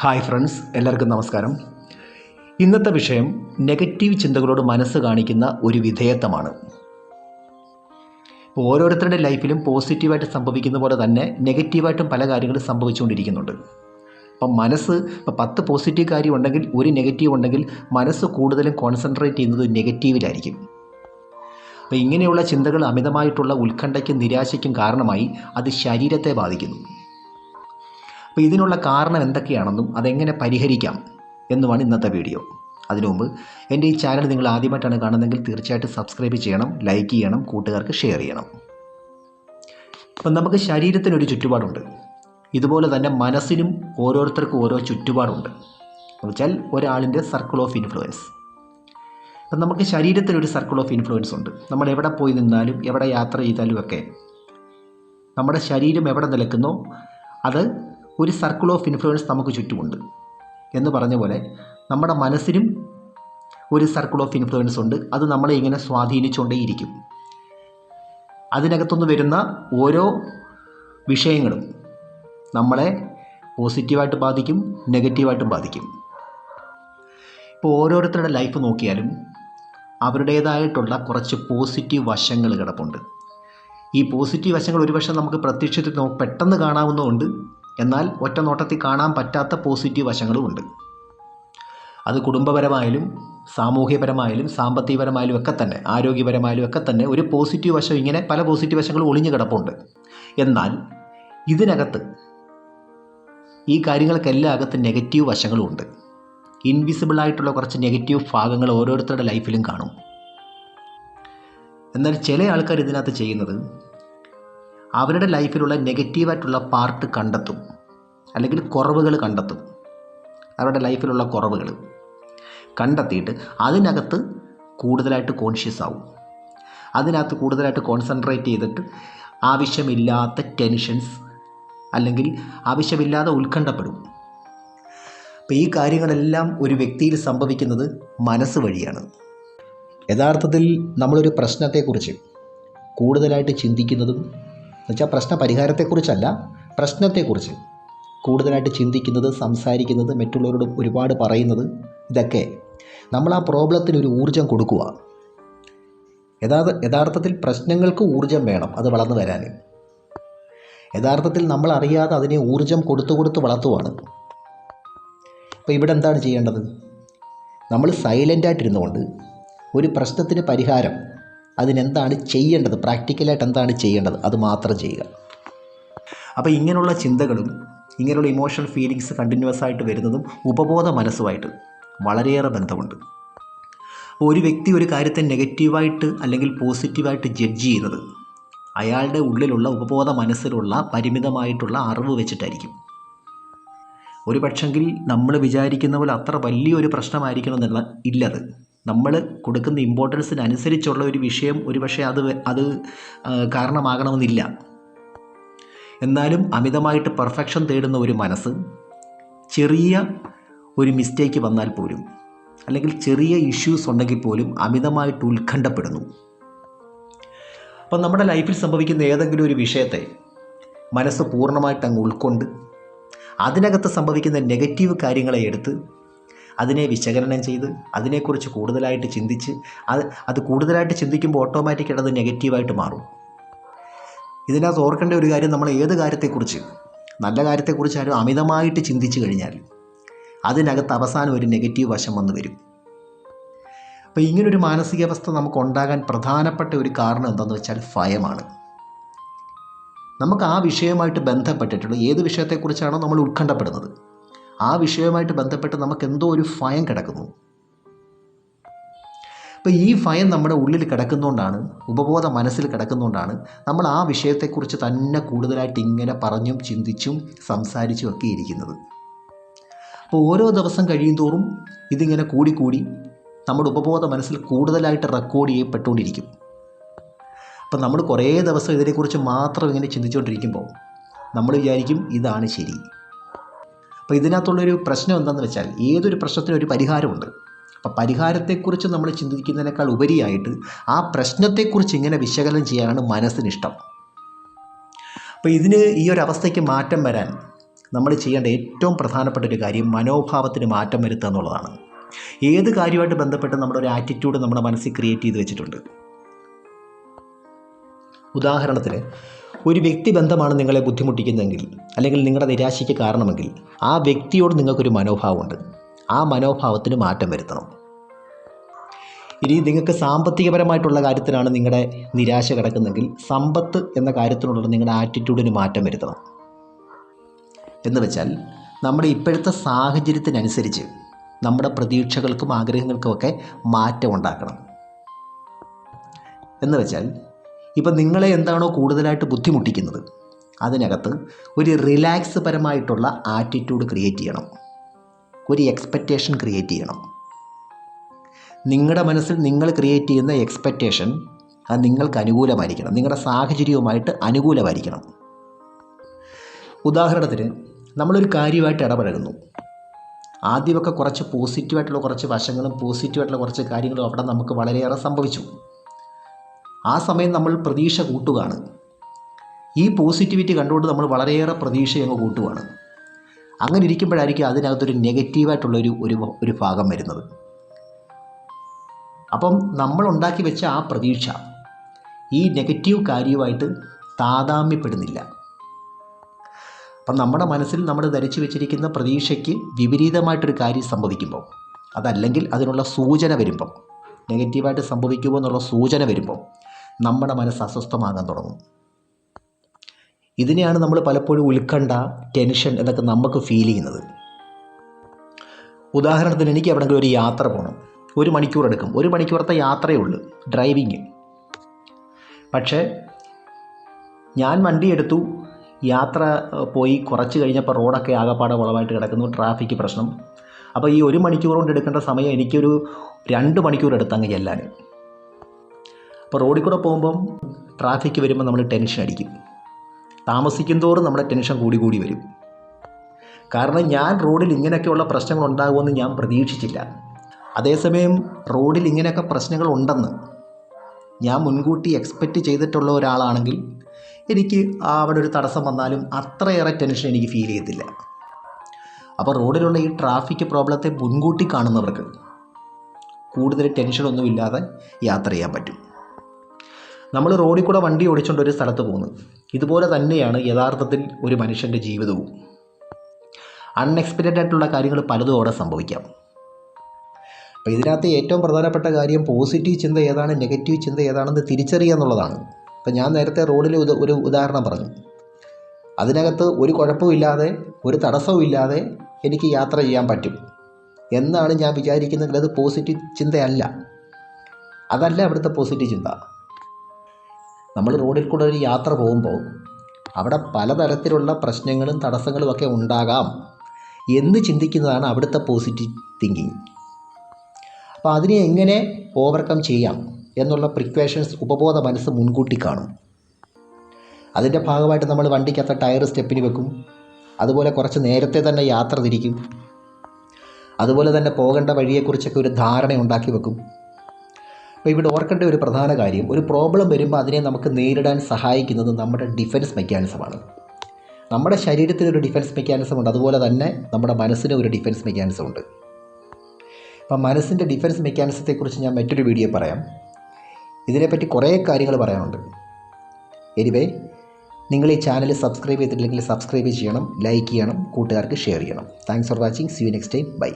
Hi friends എല്ലാവർക്കും നമസ്കാരം. ഇന്നത്തെ വിഷയം നെഗറ്റീവ് ചിന്തകളോട് മനസ്സ് കാണിക്കുന്ന ഒരു വിധേയത്വമാണ്. ഓരോരുത്തരുടെ ലൈഫിലും പോസിറ്റീവായിട്ട് സംഭവിക്കുന്ന പോലെ തന്നെ നെഗറ്റീവായിട്ടും പല കാര്യങ്ങളും സംഭവിച്ചുകൊണ്ടിരിക്കുന്നുണ്ട്. അപ്പം മനസ്സ് ഇപ്പം പത്ത് പോസിറ്റീവ് കാര്യം ഉണ്ടെങ്കിൽ ഒരു നെഗറ്റീവ് ഉണ്ടെങ്കിൽ മനസ്സ് കൂടുതലും കോൺസെൻട്രേറ്റ് ചെയ്യുന്നത് നെഗറ്റീവിലായിരിക്കും. അപ്പോൾ ഇങ്ങനെയുള്ള ചിന്തകൾ അമിതമായിട്ടുള്ള ഉത്കണ്ഠയ്ക്കും നിരാശയ്ക്കും കാരണമായി അത് ശരീരത്തെ ബാധിക്കുന്നു. അപ്പോൾ ഇതിനുള്ള കാരണം എന്തൊക്കെയാണെന്നും അതെങ്ങനെ പരിഹരിക്കാം എന്നുമാണ് ഇന്നത്തെ വീഡിയോ. അതിനു മുമ്പ് എന്റെ ഈ ചാനൽ നിങ്ങൾ ആദ്യമായിട്ടാണ് കാണുന്നതെങ്കിൽ തീർച്ചയായിട്ടും സബ്സ്ക്രൈബ് ചെയ്യണം ലൈക്ക് ചെയ്യണം കൂട്ടുകാർക്ക് ഷെയർ ചെയ്യണം. അപ്പം നമുക്ക് ശരീരത്തിനൊരു ചുറ്റുപാടുണ്ട്. ഇതുപോലെ തന്നെ മനസ്സിനും ഓരോരുത്തർക്കും ഓരോ ചുറ്റുപാടുണ്ട്. എന്ന് വെച്ചാൽ ഒരാളിന്റെ സർക്കിൾ ഓഫ് ഇൻഫ്ലുവൻസ് അപ്പം നമുക്ക് ശരീരത്തിനൊരു സർക്കിൾ ഓഫ് ഇൻഫ്ലുവൻസ് ഉണ്ട്. നമ്മൾ എവിടെ പോയി നിന്നാലും എവിടെ യാത്ര ചെയ്താലും ഒക്കെ നമ്മുടെ ശരീരം എവിടെ നിൽക്കുന്നോ അത് ഒരു സർക്കിൾ ഓഫ് ഇൻഫ്ലുവൻസ് നമുക്ക് ചുറ്റുമുണ്ട്. എന്ന് പറഞ്ഞ പോലെ നമ്മുടെ മനസ്സിനും ഒരു സർക്കിൾ ഓഫ് ഇൻഫ്ലുവൻസ് ഉണ്ട്. അത് നമ്മളെ ഇങ്ങനെ സ്വാധീനിച്ചുകൊണ്ടേയിരിക്കും അതിനകത്തുനിന്ന് വരുന്ന ഓരോ വിഷയങ്ങളും നമ്മളെ പോസിറ്റീവായിട്ട് ബാധിക്കും നെഗറ്റീവായിട്ടും ബാധിക്കും. ഇപ്പോൾ ഓരോരുത്തരുടെ ലൈഫ് നോക്കിയാലും അവരുടേതായിട്ടുള്ള കുറച്ച് പോസിറ്റീവ് വശങ്ങൾ കിടപ്പുണ്ട്. ഈ പോസിറ്റീവ് വശങ്ങൾ ഒരുപക്ഷെ നമുക്ക് പ്രത്യക്ഷത്തിൽ പെട്ടെന്ന് കാണാവുന്നതുകൊണ്ട് എന്നാൽ ഒറ്റ നോട്ടത്തിൽ കാണാൻ പറ്റാത്ത പോസിറ്റീവ് വശങ്ങളും ഉണ്ട്. അത് കുടുംബപരമായാലും സാമൂഹ്യപരമായാലും സാമ്പത്തികപരമായാലും ഒക്കെ തന്നെ ആരോഗ്യപരമായാലും ഒക്കെ തന്നെ ഒരു പോസിറ്റീവ് വശം ഇങ്ങനെ പല പോസിറ്റീവ് വശങ്ങളും ഒളിഞ്ഞു കിടപ്പുണ്ട്. എന്നാൽ ഇതിനകത്ത് ഈ കാര്യങ്ങൾക്കെല്ലാം അകത്ത് നെഗറ്റീവ് വശങ്ങളും ഉണ്ട്. ഇൻവിസിബിൾ ആയിട്ടുള്ള കുറച്ച് നെഗറ്റീവ് ഭാഗങ്ങൾ ഓരോരുത്തരുടെ ലൈഫിലും കാണും. എന്നാൽ ചില ആൾക്കാർ ഇതിനകത്ത് ചെയ്യുന്നത് അവരുടെ ലൈഫിലുള്ള നെഗറ്റീവായിട്ടുള്ള പാർട്ട് കണ്ടെത്തും. അല്ലെങ്കിൽ കുറവുകൾ കണ്ടെത്തും. അവരുടെ ലൈഫിലുള്ള കുറവുകൾ കണ്ടെത്തിയിട്ട് അതിനകത്ത് കൂടുതലായിട്ട് കോൺഷ്യസ് ആവും. അതിനകത്ത് കൂടുതലായിട്ട് കോൺസെൻട്രേറ്റ് ചെയ്തിട്ട് ആവശ്യമില്ലാത്ത ടെൻഷൻസ് അല്ലെങ്കിൽ ആവശ്യമില്ലാതെ ഉത്കണ്ഠപ്പെടും. അപ്പോൾ ഈ കാര്യങ്ങളെല്ലാം ഒരു വ്യക്തിയിൽ സംഭവിക്കുന്നത് മനസ്സ് വഴിയാണ്. യഥാർത്ഥത്തിൽ നമ്മളൊരു പ്രശ്നത്തെക്കുറിച്ച് കൂടുതലായിട്ട് ചിന്തിക്കുന്നതും എന്നുവെച്ചാൽ പ്രശ്ന പരിഹാരത്തെക്കുറിച്ചല്ല പ്രശ്നത്തെക്കുറിച്ച്. കൂടുതലായിട്ട് ചിന്തിക്കുന്നത് സംസാരിക്കുന്നത് മറ്റുള്ളവരോട് ഒരുപാട് പറയുന്നത് ഇതൊക്കെ നമ്മൾ ആ പ്രോബ്ലത്തിന് ഒരു ഊർജം കൊടുക്കുക യഥാർത്ഥ യഥാർത്ഥത്തിൽ പ്രശ്നങ്ങൾക്ക് ഊർജം വേണം അത് വളർന്നു വരാൻ യഥാർത്ഥത്തിൽ നമ്മൾ അറിയാതെ അതിനെ ഊർജം കൊടുത്തു കൊടുത്ത് വളർത്തുവാണ്. അപ്പോൾ ഇവിടെ എന്താണ് ചെയ്യേണ്ടത്? നമ്മൾ സൈലന്റായിട്ടിരുന്നുകൊണ്ട് ഒരു പ്രശ്നത്തിന് പരിഹാരം അതിനെന്താണ് ചെയ്യേണ്ടത്? പ്രാക്ടിക്കലായിട്ട് എന്താണ് ചെയ്യേണ്ടത്? അത് മാത്രം ചെയ്യുക. അപ്പോൾ ഇങ്ങനെയുള്ള ചിന്തകളും ഇങ്ങനെയുള്ള ഇമോഷണൽ ഫീലിങ്സ് കണ്ടിന്യൂസ് ആയിട്ട് വരുന്നതും ഉപബോധ മനസ്സുമായിട്ട് വളരെയേറെ ബന്ധമുണ്ട്. ഒരു വ്യക്തി ഒരു കാര്യത്തെ നെഗറ്റീവായിട്ട് അല്ലെങ്കിൽ പോസിറ്റീവായിട്ട് ജഡ്ജ് ചെയ്യുന്നത് അയാളുടെ ഉള്ളിലുള്ള ഉപബോധ മനസ്സിലുള്ള പരിമിതമായിട്ടുള്ള അറിവ് വെച്ചിട്ടായിരിക്കും. ഒരു പക്ഷെങ്കിൽ നമ്മൾ വിചാരിക്കുന്ന പോലെ അത്ര വലിയൊരു പ്രശ്നമായിരിക്കണമെന്നുള്ള ഇല്ലത് നമ്മൾ കൊടുക്കുന്ന ഇമ്പോർട്ടൻസിനനുസരിച്ചുള്ള ഒരു വിഷയം ഒരുപക്ഷെ അത് അത് കാരണമാകണമെന്നില്ല. എന്നാലും അമിതമായിട്ട് പെർഫെക്ഷൻ തേടുന്ന ഒരു മനസ്സ് ചെറിയ ഒരു മിസ്റ്റേക്ക് വന്നാൽ പോലും അല്ലെങ്കിൽ ചെറിയ ഇഷ്യൂസ് ഉണ്ടെങ്കിൽ പോലും അമിതമായിട്ട് ഉത്കണ്ഠപ്പെടുന്നു. അപ്പം നമ്മുടെ ലൈഫിൽ സംഭവിക്കുന്ന ഏതെങ്കിലും ഒരു വിഷയത്തെ മനസ്സ് പൂർണമായിട്ട് അങ്ങ് ഉൾക്കൊണ്ട് അതിനകത്ത് സംഭവിക്കുന്ന നെഗറ്റീവ് കാര്യങ്ങളെ എടുത്ത് അതിനെ വിശകലനം ചെയ്ത് അതിനെക്കുറിച്ച് കൂടുതലായിട്ട് ചിന്തിച്ച് അത് അത് കൂടുതലായിട്ട് ചിന്തിക്കുമ്പോൾ ഓട്ടോമാറ്റിക്കായിട്ട് അത് നെഗറ്റീവായിട്ട് മാറും. ഇതിനകത്ത് ഓർക്കേണ്ട ഒരു കാര്യം നമ്മൾ ഏത് കാര്യത്തെക്കുറിച്ച് നല്ല കാര്യത്തെക്കുറിച്ചാലും അമിതമായിട്ട് ചിന്തിച്ചു കഴിഞ്ഞാൽ അതിനകത്ത് അവസാനം ഒരു നെഗറ്റീവ് വശം വന്നു വരും. അപ്പോൾ ഇങ്ങനൊരു മാനസികാവസ്ഥ നമുക്ക് ഉണ്ടാകാൻ പ്രധാനപ്പെട്ട ഒരു കാരണം എന്താണെന്ന് വെച്ചാൽ ഭയമാണ്. നമുക്ക് ആ വിഷയവുമായിട്ട് ബന്ധപ്പെട്ടിട്ടുള്ള ഏത് വിഷയത്തെക്കുറിച്ചാണോ നമ്മൾ ഉത്കണ്ഠപ്പെടുന്നത്. ആ വിഷയവുമായിട്ട് ബന്ധപ്പെട്ട് നമുക്ക് എന്തോ ഒരു ഭയം കിടക്കുന്നു. അപ്പോൾ ഈ ഭയം നമ്മുടെ ഉള്ളിൽ കിടക്കുന്നതുകൊണ്ടാണ് ഉപബോധ മനസ്സിൽ കിടക്കുന്നതുകൊണ്ടാണ് നമ്മൾ ആ വിഷയത്തെക്കുറിച്ച് തന്നെ കൂടുതലായിട്ട് ഇങ്ങനെ പറഞ്ഞും ചിന്തിച്ചും സംസാരിച്ചും ഒക്കെ ഇരിക്കുന്നത്. അപ്പോൾ ഓരോ ദിവസം കഴിയും തോറും ഇതിങ്ങനെ കൂടിക്കൂടി നമ്മുടെ ഉപബോധ മനസ്സിൽ കൂടുതലായിട്ട് റെക്കോർഡ് ചെയ്യപ്പെട്ടുകൊണ്ടിരിക്കും. അപ്പം നമ്മൾ കുറേ ദിവസം ഇതിനെക്കുറിച്ച് മാത്രം ഇങ്ങനെ ചിന്തിച്ചുകൊണ്ടിരിക്കുമ്പോൾ നമ്മൾ വിചാരിക്കും ഇതാണ് ശരി. അപ്പോൾ ഇതിനകത്തുള്ളൊരു പ്രശ്നം എന്താണെന്ന് വെച്ചാൽ ഏതൊരു പ്രശ്നത്തിനും ഒരു പരിഹാരമുണ്ട്. അപ്പോൾ പരിഹാരത്തെക്കുറിച്ച് നമ്മൾ ചിന്തിക്കുന്നതിനേക്കാൾ ഉപരിയായിട്ട് ആ പ്രശ്നത്തെക്കുറിച്ച് ഇങ്ങനെ വിശകലനം ചെയ്യാനാണ് മനസ്സിനിഷ്ടം. അപ്പോൾ ഇതിന് ഈ ഒരു അവസ്ഥയ്ക്ക് മാറ്റം വരാൻ നമ്മൾ ചെയ്യേണ്ട ഏറ്റവും പ്രധാനപ്പെട്ട ഒരു കാര്യം മനോഭാവത്തിന് മാറ്റം വരുത്തുക എന്നുള്ളതാണ്. ഏത് കാര്യമായിട്ട് ബന്ധപ്പെട്ട് നമ്മുടെ ഒരു ആറ്റിറ്റ്യൂഡ് നമ്മുടെ മനസ്സിൽ ക്രിയേറ്റ് ചെയ്ത് വെച്ചിട്ടുണ്ട്? ഉദാഹരണത്തിന് ഒരു വ്യക്തി ബന്ധമാണ് നിങ്ങളെ ബുദ്ധിമുട്ടിക്കുന്നതെങ്കിൽ അല്ലെങ്കിൽ നിങ്ങളുടെ നിരാശയ്ക്ക് കാരണമെങ്കിൽ ആ വ്യക്തിയോട് നിങ്ങൾക്കൊരു മനോഭാവമുണ്ട്. ആ മനോഭാവത്തിന് മാറ്റം വരുത്തണം. ഇനി നിങ്ങൾക്ക് സാമ്പത്തികപരമായിട്ടുള്ള കാര്യത്തിലാണ് നിങ്ങളുടെ നിരാശ കിടക്കുന്നതെങ്കിൽ സമ്പത്ത് എന്ന കാര്യത്തിനുള്ള നിങ്ങളുടെ ആറ്റിറ്റ്യൂഡിന് മാറ്റം വരുത്തണം. എന്ന് വെച്ചാൽ നമ്മുടെ ഇപ്പോഴത്തെ സാഹചര്യത്തിനനുസരിച്ച് നമ്മുടെ പ്രതീക്ഷകൾക്കും ആഗ്രഹങ്ങൾക്കുമൊക്കെ മാറ്റം ഉണ്ടാക്കണം. എന്ന് വെച്ചാൽ ഇപ്പം നിങ്ങളെ എന്താണോ കൂടുതലായിട്ട് ബുദ്ധിമുട്ടിക്കുന്നത് അതിനകത്ത് ഒരു റിലാക്സ് പരമായിട്ടുള്ള ആറ്റിറ്റ്യൂഡ് ക്രിയേറ്റ് ചെയ്യണം. ഒരു എക്സ്പെക്റ്റേഷൻ ക്രിയേറ്റ് ചെയ്യണം. നിങ്ങളുടെ മനസ്സിൽ നിങ്ങൾ ക്രിയേറ്റ് ചെയ്യുന്ന എക്സ്പെക്റ്റേഷൻ അത് നിങ്ങൾക്ക് അനുകൂലമായിരിക്കണം. നിങ്ങളുടെ സാഹചര്യവുമായിട്ട് അനുകൂലമായിരിക്കണം. ഉദാഹരണത്തിന് നമ്മളൊരു കാര്യമായിട്ട് ഇടപഴകുന്നു. ആദ്യമൊക്കെ കുറച്ച് പോസിറ്റീവായിട്ടുള്ള കുറച്ച് വശങ്ങളും പോസിറ്റീവായിട്ടുള്ള കുറച്ച് കാര്യങ്ങളും അവിടെ നമുക്ക് വളരെയേറെ സംഭവിച്ചു. ആ സമയം നമ്മൾ പ്രതീക്ഷ കൂട്ടുകയാണ് ഈ പോസിറ്റിവിറ്റി കണ്ടുകൊണ്ട് നമ്മൾ വളരെയേറെ പ്രതീക്ഷ അങ്ങ് കൂട്ടുകയാണ് അങ്ങനെ ഇരിക്കുമ്പോഴായിരിക്കും അതിനകത്തൊരു നെഗറ്റീവായിട്ടുള്ളൊരു ഒരു ഒരു ഭാഗം വരുന്നത്. അപ്പം നമ്മൾ ഉണ്ടാക്കി വെച്ച ആ പ്രതീക്ഷ ഈ നെഗറ്റീവ് കാര്യമായിട്ട് താതാമ്യപ്പെടുന്നില്ല. അപ്പം നമ്മുടെ മനസ്സിൽ നമ്മൾ ധരിച്ചു വെച്ചിരിക്കുന്ന പ്രതീക്ഷയ്ക്ക് വിപരീതമായിട്ടൊരു കാര്യം സംഭവിക്കുമ്പോൾ അതല്ലെങ്കിൽ അതിനുള്ള സൂചന വരുമ്പം നെഗറ്റീവായിട്ട് സംഭവിക്കുമോ എന്നുള്ള സൂചന വരുമ്പോൾ നമ്മുടെ മനസ്സ് അസ്വസ്ഥമാകാൻ തുടങ്ങും. ഇതിനെയാണ് നമ്മൾ പലപ്പോഴും ഉത്കണ്ഠ ടെൻഷൻ എന്നൊക്കെ നമുക്ക് ഫീൽ ചെയ്യുന്നത്. ഉദാഹരണത്തിന് എനിക്ക് എവിടെയെങ്കിലും ഒരു യാത്ര പോകണം ഒരു മണിക്കൂർ എടുക്കും. ഒരു മണിക്കൂറത്തെ യാത്രയേ ഉള്ളൂ. ഡ്രൈവിങ് പക്ഷേ ഞാൻ വണ്ടി എടുത്തു. യാത്ര പോയി. കുറച്ച് കഴിഞ്ഞപ്പോൾ റോഡൊക്കെ ആകപ്പാടെ വളമായിട്ട് കിടക്കുന്നു. ട്രാഫിക് പ്രശ്നം. അപ്പോൾ ഈ ഒരു മണിക്കൂർ കൊണ്ട് എടുക്കേണ്ട സമയം എനിക്കൊരു രണ്ട് മണിക്കൂർ എടുത്തങ്ങ് ചെല്ലാൻ. അപ്പോൾ റോഡിൽ കൂടെ പോകുമ്പം ട്രാഫിക് വരുമ്പോൾ നമ്മൾ ടെൻഷൻ അടിക്കും. താമസിക്കും തോറും നമ്മുടെ ടെൻഷൻ കൂടി കൂടി വരും. കാരണം ഞാൻ റോഡിൽ ഇങ്ങനെയൊക്കെയുള്ള പ്രശ്നങ്ങൾ ഉണ്ടാകുമെന്ന് ഞാൻ പ്രതീക്ഷിച്ചില്ല. അതേസമയം റോഡിൽ ഇങ്ങനെയൊക്കെ പ്രശ്നങ്ങൾ ഉണ്ടെന്ന് ഞാൻ മുൻകൂട്ടി എക്സ്പെക്റ്റ് ചെയ്തിട്ടുള്ള ഒരാളാണെങ്കിൽ എനിക്ക് അവിടെ ഒരു തടസ്സം വന്നാലും അത്രയേറെ ടെൻഷൻ എനിക്ക് ഫീൽ ചെയ്യത്തില്ല. അപ്പോൾ റോഡിലുള്ള ഈ ട്രാഫിക് പ്രോബ്ലത്തെ മുൻകൂട്ടി കാണുന്നവർക്ക് കൂടുതൽ ടെൻഷനൊന്നുമില്ലാതെ യാത്ര ചെയ്യാൻ പറ്റും. നമ്മൾ റോഡിൽ കൂടെ വണ്ടി ഓടിച്ചുകൊണ്ട് ഒരു സ്ഥലത്ത് പോകുന്നു ഇതുപോലെ തന്നെയാണ് യഥാർത്ഥത്തിൽ ഒരു മനുഷ്യന്റെ ജീവിതവും. അൺഎക്സ്പെക്റ്റഡ് ആയിട്ടുള്ള കാര്യങ്ങൾ പലതും അവിടെ സംഭവിക്കാം. അപ്പോൾ ഇതിനകത്ത് ഏറ്റവും പ്രധാനപ്പെട്ട കാര്യം പോസിറ്റീവ് ചിന്ത ഏതാണ് നെഗറ്റീവ് ചിന്ത ഏതാണെന്ന് തിരിച്ചറിയുക എന്നുള്ളതാണ്. ഇപ്പം ഞാൻ നേരത്തെ റോഡിൽ ഒരു ഉദാഹരണം പറഞ്ഞു. അതിനകത്ത് ഒരു കുഴപ്പമില്ലാതെ ഒരു തടസ്സവും ഇല്ലാതെ എനിക്ക് യാത്ര ചെയ്യാൻ പറ്റും. എന്നാണ് ഞാൻ വിചാരിക്കുന്നതെങ്കിൽ അത് പോസിറ്റീവ് ചിന്തയല്ല. അതല്ല അവിടുത്തെ പോസിറ്റീവ് ചിന്ത. നമ്മൾ റോഡിൽ കൂടെ ഒരു യാത്ര പോകുമ്പോൾ അവിടെ പലതരത്തിലുള്ള പ്രശ്നങ്ങളും തടസ്സങ്ങളും ഒക്കെ ഉണ്ടാകാം എന്ന് ചിന്തിക്കുന്നതാണ് അവിടുത്തെ പോസിറ്റീവ് തിങ്കിങ് അപ്പോൾ അതിനെ എങ്ങനെ ഓവർകം ചെയ്യാം എന്നുള്ള പ്രിക്വേഷൻസ് ഉപബോധ മനസ്സ് മുൻകൂട്ടി കാണും. അതിന്റെ ഭാഗമായിട്ട് നമ്മൾ വണ്ടിക്കകത്ത് ടയർ സ്റ്റെപ്പിന് വെക്കും. അതുപോലെ കുറച്ച് നേരത്തെ തന്നെ യാത്ര തിരിക്കും. അതുപോലെ തന്നെ പോകേണ്ട വഴിയെക്കുറിച്ചൊക്കെ ഒരു ധാരണ ഉണ്ടാക്കി വെക്കും. അപ്പോൾ ഇവിടെ ഓർക്കേണ്ട ഒരു പ്രധാന കാര്യം ഒരു പ്രോബ്ലം വരുമ്പോൾ അതിനെ നമുക്ക് നേരിടാൻ സഹായിക്കുന്നത് നമ്മുടെ ഡിഫൻസ് മെക്കാനിസമാണ് നമ്മുടെ ശരീരത്തിന് ഒരു ഡിഫൻസ് മെക്കാനിസം ഉണ്ട് അതുപോലെ തന്നെ നമ്മുടെ മനസ്സിന് ഒരു ഡിഫൻസ് മെക്കാനിസം ഉണ്ട്. അപ്പം മനസ്സിന്റെ ഡിഫൻസ് മെക്കാനിസത്തെക്കുറിച്ച് ഞാൻ മറ്റൊരു വീഡിയോ പറയാം. ഇതിനെപ്പറ്റി കുറേ കാര്യങ്ങൾ പറയാനുണ്ട്. എനിവേ നിങ്ങൾ ഈ ചാനൽ സബ്സ്ക്രൈബ് ചെയ്തിട്ടില്ലെങ്കിൽ സബ്സ്ക്രൈബ് ചെയ്യണം ലൈക്ക് ചെയ്യണം കൂട്ടുകാർക്ക് ഷെയർ ചെയ്യണം. Thanks for watching see you next time bye